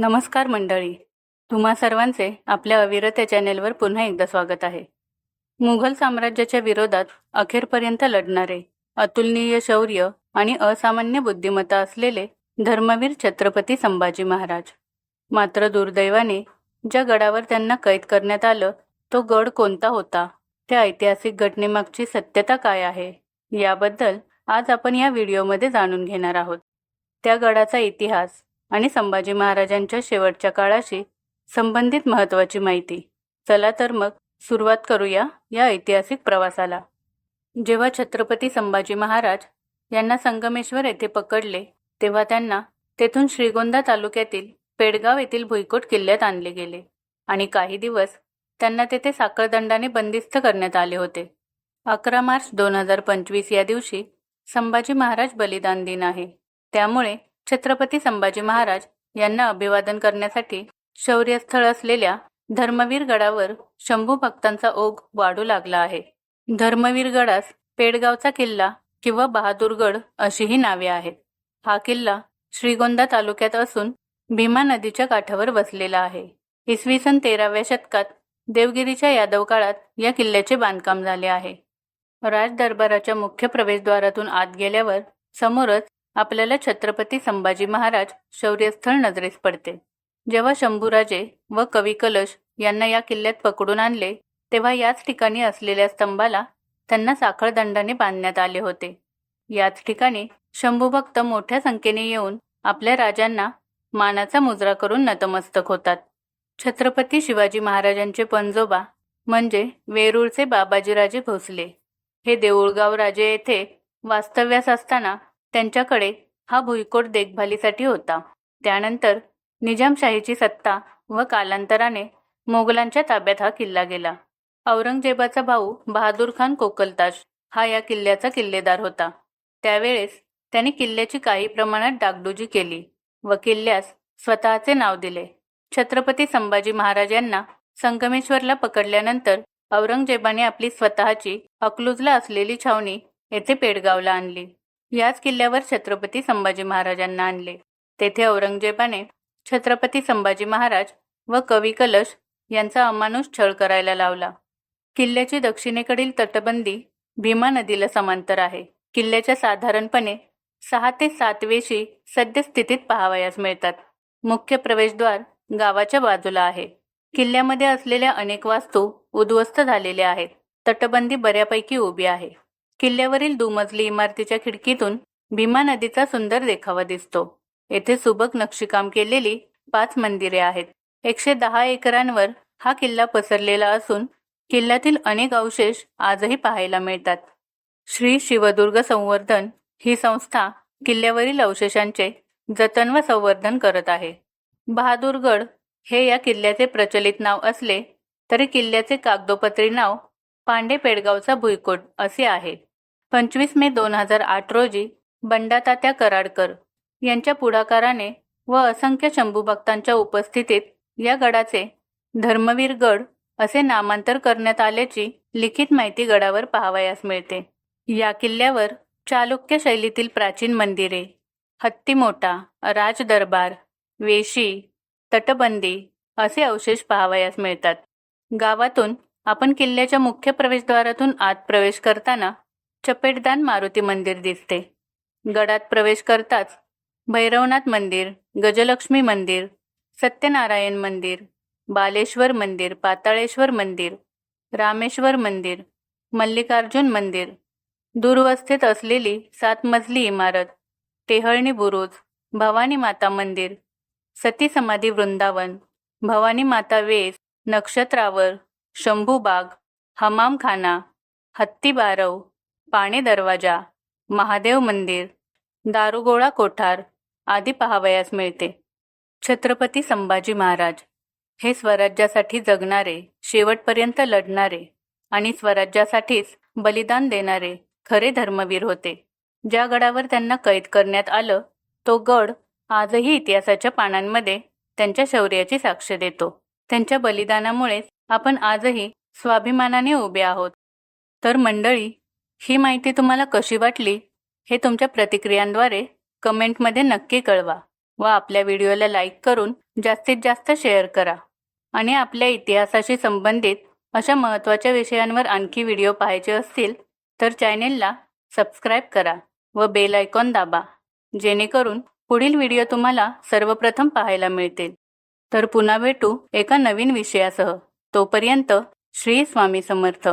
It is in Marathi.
नमस्कार मंडळी. तुम्हा सर्वांचे आपल्या अविरत्या चॅनेलवर पुन्हा एकदा स्वागत आहे. मुघल साम्राज्याच्या विरोधात अखेरपर्यंत लढणारे अतुलनीय शौर्य आणि असामान्य बुद्धिमत्ता असलेले धर्मवीर छत्रपती संभाजी महाराज. मात्र दुर्दैवाने ज्या गडावर त्यांना कैद करण्यात आलं तो गड कोणता होता त्या ऐतिहासिक घटनेमागची सत्यता काय आहे याबद्दल आज आपण या व्हिडिओमध्ये जाणून घेणार आहोत. त्या गडाचा इतिहास आणि संभाजी महाराजांच्या शेवटच्या काळाशी संबंधित महत्त्वाची माहिती. चला तर मग सुरुवात करूया या ऐतिहासिक प्रवासाला. जेव्हा छत्रपती संभाजी महाराज यांना संगमेश्वर येथे पकडले तेव्हा त्यांना तेथून श्रीगोंदा तालुक्यातील पेडगाव येथील भुईकोट किल्ल्यात आणले गेले आणि काही दिवस त्यांना तेथे साखळदंडाने बंदिस्त करण्यात आले होते. अकरा मार्च दोन हजार पंचवीस या दिवशी संभाजी महाराज बलिदान दिन आहे. त्यामुळे छत्रपती संभाजी महाराज यांना अभिवादन करण्यासाठी शौर्यस्थळ असलेल्या धर्मवीर गडावर शंभू भक्तांचा ओघ वाढू लागला आहे. धर्मवीर गडास पेडगावचा किल्ला किंवा बहादूरगड अशीही नावे आहेत. हा किल्ला श्रीगोंदा तालुक्यात असून भीमा नदीच्या काठावर वसलेला आहे. इसवी सन तेराव्या शतकात देवगिरीच्या यादव काळात या किल्ल्याचे बांधकाम झाले आहे. राज दरबाराच्या मुख्य प्रवेशद्वारातून आत गेल्यावर समोरच आपल्याला छत्रपती संभाजी महाराज शौर्यस्थळ नजरेस पडते. जेव्हा शंभूराजे व कवी कलश यांना या किल्ल्यात पकडून आणले तेव्हा याच ठिकाणी असलेल्या स्तंभाला त्यांना साखळदंडाने बांधण्यात आले होते. याच ठिकाणी शंभूभक्त मोठ्या संख्येने येऊन आपल्या राजांना मानाचा मुजरा करून नतमस्तक होतात. छत्रपती शिवाजी महाराजांचे पंजोबा म्हणजे वेरूळचे बाबाजीराजे भोसले. हे देऊळगाव राजे येथे वास्तव्यास असताना त्यांच्याकडे हा भुईकोट देखभालीसाठी होता. त्यानंतर निजामशाहीची सत्ता व कालांतराने मोगलांच्या ताब्यात हा किल्ला गेला. औरंगजेबाचा भाऊ बहादूर खान कोकलताज हा या किल्ल्याचा किल्लेदार होता. त्यावेळेस त्यांनी किल्ल्याची काही प्रमाणात डागडुजी केली व किल्ल्यास स्वतःचे नाव दिले. छत्रपती संभाजी महाराज यांना संगमेश्वरला पकडल्यानंतर औरंगजेबाने आपली स्वतःची अकलूजला असलेली छावणी येथे पेडगावला आणली. याच किल्ल्यावर छत्रपती संभाजी महाराजांना आणले. तेथे औरंगजेबाने छत्रपती संभाजी महाराज व कवी कलश यांचा अमानुष छळ करायला लावला. किल्ल्याची दक्षिणेकडील तटबंदी भीमा नदीला समांतर आहे. किल्ल्याच्या साधारणपणे सहा ते सात वेशी सद्यस्थितीत पाहावयास मिळतात. मुख्य प्रवेशद्वार गावाच्या बाजूला आहे. किल्ल्यामध्ये असलेल्या अनेक वास्तू उद्ध्वस्त झालेल्या आहेत. तटबंदी बऱ्यापैकी उभी आहे. किल्ल्यावरील दुमजली इमारतीच्या खिडकीतून भीमा नदीचा सुंदर देखावा दिसतो. येथे सुबक नक्षीकाम केलेली पाच मंदिरे आहेत. एकशे दहा एकरांवर हा किल्ला पसरलेला असून किल्ल्यातील अनेक अवशेष आजही पाहायला मिळतात. श्री शिवदुर्ग संवर्धन ही संस्था किल्ल्यावरील अवशेषांचे जतन व संवर्धन करत आहे. बहादूरगड हे या किल्ल्याचे प्रचलित नाव असले तरी किल्ल्याचे कागदोपत्री नाव पांडे पेडगावचा भुईकोट असे आहे. पंचवीस मे दोन हजार आठ रोजी बंडातात्या कराडकर यांच्या पुढाकाराने व असंख्य शंभूभक्तांच्या उपस्थितीत या गडाचे धर्मवीर गड असे नामांतर करण्यात आल्याची लिखित माहिती गडावर पाहावयास मिळते. या किल्ल्यावर चालुक्य शैलीतील प्राचीन मंदिरे हत्तीमोटा राजदरबार वेशी तटबंदी असे अवशेष पाहावयास मिळतात. गावातून आपण किल्ल्याच्या मुख्य प्रवेशद्वारातून आत प्रवेश करताना चपेटदान मारुती मंदिर दिसते. गडात प्रवेश करताच भैरवनाथ मंदिर गजलक्ष्मी मंदिर सत्यनारायण मंदिर बालेश्वर मंदिर पाताळेश्वर मंदिर रामेश्वर मंदिर मल्लिकार्जुन मंदिर. दुर्वस्थेत असलेली सात मजली इमारत टेहळणी बुरुज भवानी माता मंदिर सती समाधी वृंदावन भवानी माता वेस नक्षत्रावर शंभूबाग हमामखाना हत्ती बारव पाणी दरवाजा महादेव मंदिर दारुगोळा कोठार आदी पाहावयास मिळते. छत्रपती संभाजी महाराज हे स्वराज्यासाठी जगणारे शेवटपर्यंत लढणारे आणि स्वराज्यासाठीच बलिदान देणारे खरे धर्मवीर होते. ज्या गडावर त्यांना कैद करण्यात आलं तो गड आजही इतिहासाच्या पानांमध्ये त्यांच्या शौर्याची साक्ष देतो. त्यांच्या बलिदानामुळेच आपण आजही स्वाभिमानाने उभे आहोत. तर मंडळी ही माहिती तुम्हाला कशी वाटली हे तुमच्या प्रतिक्रियांद्वारे कमेंटमध्ये नक्की कळवा व आपल्या व्हिडिओला लाईक करून जास्तीत जास्त शेअर करा. आणि आपल्या इतिहासाशी संबंधित अशा महत्त्वाच्या विषयांवर आणखी व्हिडिओ पाहायचे असतील तर चॅनेलला सबस्क्राईब करा व बेल आयकॉन दाबा जेणेकरून पुढील व्हिडिओ तुम्हाला सर्वप्रथम पाहायला मिळतील. तर पुन्हा भेटू एका नवीन विषयासह. तोपर्यंत श्री स्वामी समर्थ.